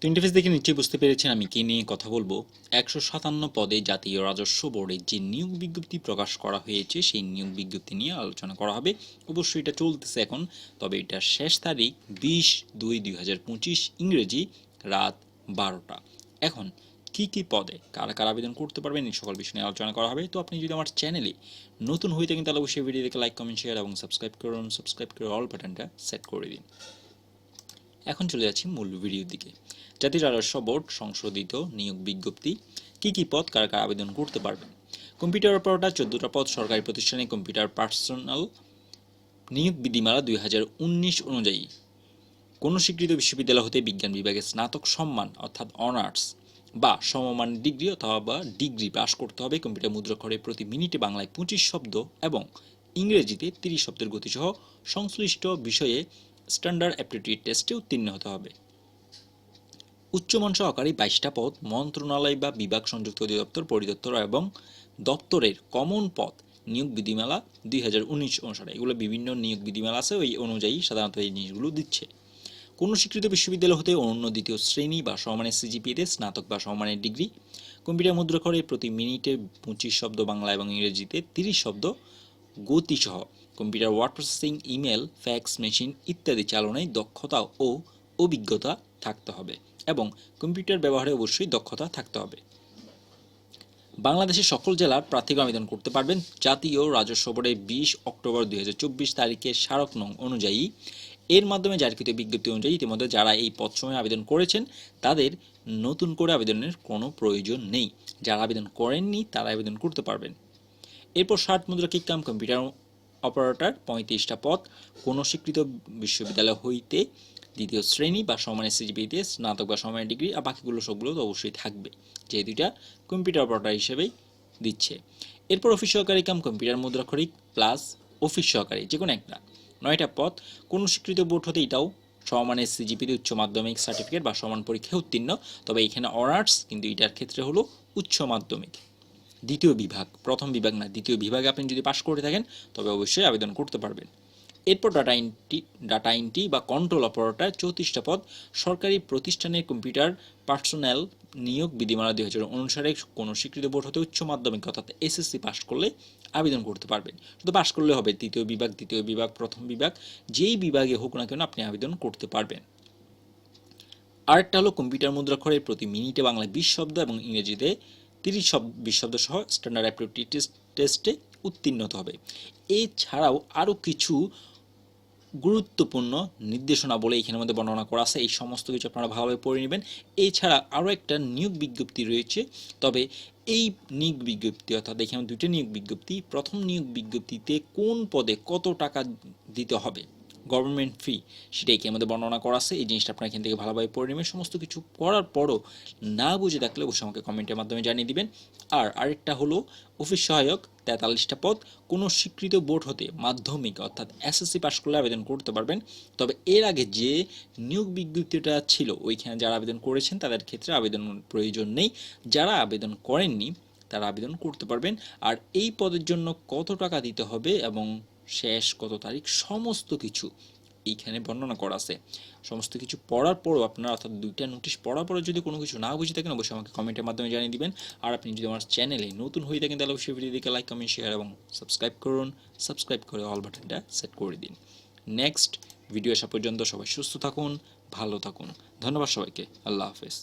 তো ইন্টারফেস দেখে নিশ্চয়ই বুঝতে পেরেছেন আমি কি নিয়ে কথা বলব। একশো সাতান্ন পদে জাতীয় রাজস্ব বোর্ডের যে নিয়োগ বিজ্ঞপ্তি প্রকাশ করা হয়েছে, সেই নিয়োগ বিজ্ঞপ্তি নিয়ে আলোচনা করা হবে। অবশ্যই এটা চলতেছে এখন, তবে এটা শেষ তারিখ বিশ দুই দুই হাজার পঁচিশ ইংরেজি রাত বারোটা। এখন, কি কি পদে কারা কারা আবেদন করতে পারবেন এই সকল বিষয় নিয়ে আলোচনা করা হবে। তো আপনি যদি আমার চ্যানেলে নতুন হয়ে থাকেন, তাহলে অবশ্যই ভিডিও দেখে লাইক, কমেন্ট শেয়ার এবং সাবস্ক্রাইব করুন। সাবস্ক্রাইব করে অল বাটনটা সেট করে দিন। এখন চলে যাচ্ছি মূল ভিডিওর দিকে। জাতীয় রাজস্ব বোর্ড সংশোধিত নিয়োগ বিজ্ঞপ্তি, কি কি পদ কারা কারা আবেদন করতে পারবেন? কম্পিউটার অপারেটর চোদ্দটা পদ সরকারি প্রতিষ্ঠানে কম্পিউটার পার্সোনাল নিয়োগ বিধিমালা দুই হাজার উনিশ অনুযায়ী। কোনো স্বীকৃত বিশ্ববিদ্যালয় হতে বিজ্ঞান বিভাগে স্নাতক সম্মান, অর্থাৎ অনার্স, বা সমমান ডিগ্রি অথবা ডিগ্রি পাশ করতে হবে কম্পিউটার মুদ্রাক্ষরে প্রতি মিনিটে বাংলায় পঁচিশ শব্দ এবং ইংরেজিতে তিরিশ শব্দের গতিসহ সংশ্লিষ্ট বিষয়ে স্ট্যান্ডার্ড অ্যাপটিটিউড টেস্টে উত্তীর্ণ হতে হবে। উচ্চমান সহকারী বাইশটা পদ, মন্ত্রণালয় বা বিভাগ সংযুক্ত অধিদপ্তর পরিদপ্তর এবং দপ্তরের কমন পদ নিয়োগ বিধিমালা দুই হাজার উনিশ অনুসারে। এগুলো বিভিন্ন নিয়োগ বিধিমালা আছে, ওই অনুযায়ী সাধারণত এই জিনিসগুলো দিচ্ছে। কোনো স্বীকৃত বিশ্ববিদ্যালয় হতে অনন্য দ্বিতীয় শ্রেণি বা সমানের সিজিপিতে স্নাতক বা সমানের ডিগ্রি, কম্পিউটার মুদ্রাক্ষরে প্রতি মিনিটে পঁচিশ শব্দ বাংলা এবং ইংরেজিতে তিরিশ শব্দ গতিসহ computer word processing email fax machine ইত্যাদি চালনায় দক্ষতা ও অভিজ্ঞতা থাকতে হবে এবং কম্পিউটার ব্যবহারে অবশ্যই দক্ষতা থাকতে হবে। বাংলাদেশের সকল জেলার প্রার্থীরা আবেদন করতে পারবেন। জাতীয় রাজস্ব বোর্ডে বিশ অক্টোবর দুই হাজার চব্বিশ তারিখের স্মারক নং অনুযায়ী। এর মাধ্যমে জারিকৃত বিজ্ঞপ্তি অনুযায়ী ইতিমধ্যে যারা এই পদ সময়ে আবেদন করেছেন, তাদের নতুন করে আবেদনের কোনো প্রয়োজন নেই। যারা আবেদন করেননি, তারা আবেদন করতে পারবেন। এরপর ষাট মুদ্রা কিক কাম কম্পিউটার অপারেটর পঁয়ত্রিশটা পদ, কোনো স্বীকৃত বিশ্ববিদ্যালয় হইতে দ্বিতীয় শ্রেণি বা সমানের সিজিপিতে স্নাতক বা সমানের ডিগ্রি আর বাকিগুলো সবগুলো তো অবশ্যই থাকবে, যে দুইটা কম্পিউটার অপারেটর হিসেবেই দিচ্ছে। এরপর অফিস সহকারী কাম, কম্পিউটার মুদ্রাক্ষরিক প্লাস অফিস সহকারী, যে কোনো একটা। নয়টা পদ, কোনো স্বীকৃত বোর্ড হতে এটাও সমানের সিজিপিতে উচ্চ মাধ্যমিক সার্টিফিকেট বা সমান পরীক্ষায় উত্তীর্ণ, তবে এখানে অনার্স কিন্তু এটার ক্ষেত্রে হলো উচ্চ মাধ্যমিক। দ্বিতীয় বিভাগ, প্রথম বিভাগ না, দ্বিতীয় বিভাগে আপনি যদি পাশ করে থাকেন, তবে অবশ্যই আবেদন করতে পারবেন। এরপর ডাটা এন্ট্রি ডাটা এন্ট্রি বা কন্ট্রোল অপারেটর চৌত্রিশটা পদ, সরকারি প্রতিষ্ঠানের কম্পিউটার পার্সোনাল নিয়োগ বিধিমালা দুই হাজার অনুসারে কোনো স্বীকৃত বোর্ড হতে উচ্চ মাধ্যমিক অর্থাৎ এসএসসি পাশ করলে আবেদন করতে পারবেন। শুধু পাশ করলে হবে, তৃতীয় বিভাগ, দ্বিতীয় বিভাগ, প্রথম বিভাগ, যেই বিভাগে হোক না কেন আপনি আবেদন করতে পারবেন। আরেকটা হলো কম্পিউটার মুদ্রাক্ষরের প্রতি মিনিটে বাংলায় বিশ শব্দ এবং ইংরেজিতে তিরিশ শব্দ সহ স্ট্যান্ডার্ড অ্যাপটিটিউড টেস্টে উত্তীর্ণ হতে হবে। এছাড়াও আরও কিছু গুরুত্বপূর্ণ নির্দেশনা বলে এখানের মধ্যে বর্ণনা করা আছে। এই সমস্ত কিছু আপনারা ভালোভাবে পড়ে নেবেন। এছাড়া আরও একটা নিয়োগ বিজ্ঞপ্তি রয়েছে। তবে এই নিয়োগ বিজ্ঞপ্তি, অর্থাৎ এখানে দুইটা নিয়োগ বিজ্ঞপ্তি, প্রথম নিয়োগ বিজ্ঞপ্তিতে কোন পদে কত টাকা দিতে হবে? গভর্নমেন্ট ফি সেটা এখানে আমাদের বর্ণনা করা আছে? এই জিনিসটা আপনারা এখান থেকে ভালোভাবে পড়ে নেবেন। সমস্ত কিছু পড়ার পরও না বুঝে থাকলে অবশ্যই আমাকে কমেন্টের মাধ্যমে জানিয়ে দিবেন। আর আরেকটা হলো অফিস সহায়ক তেতাল্লিশটা পদ কোনো স্বীকৃত বোর্ড হতে মাধ্যমিক অর্থাৎ এসএসসি পাস করলে আবেদন করতে পারবেন। তবে এর আগে যে নিয়োগ বিজ্ঞপ্তিটা ছিল, ওইখানে যারা আবেদন করেছেন তাদের ক্ষেত্রে আবেদন প্রয়োজন নেই। যারা আবেদন করেননি তারা আবেদন করতে পারবেন। আর এই পদের জন্য কত টাকা দিতে হবে এবং শেষ কত তারিখ, সমস্ত কিছু এইখানে বর্ণনা করা আছে। সমস্ত কিছু পড়ার পরও আপনার অর্থাৎ দুইটা নোটিশ পড়ার পরে যদি কোনো কিছু না বুঝে থাকেন, অবশ্যই আমাকে কমেন্টের মাধ্যমে জানিয়ে দিবেন। আর আপনি যদি আমার চ্যানেলে নতুন হয়ে থাকেন, তাহলে অবশ্যই ভিডিও দেখে লাইক কমেন্ট শেয়ার এবং সাবস্ক্রাইব করুন। সাবস্ক্রাইব করে অল বাটনটা সেট করে দিন। নেক্সট ভিডিও আসা পর্যন্ত সবাই সুস্থ থাকুন, ভালো থাকুন। ধন্যবাদ সবাইকে। আল্লাহ হাফেজ।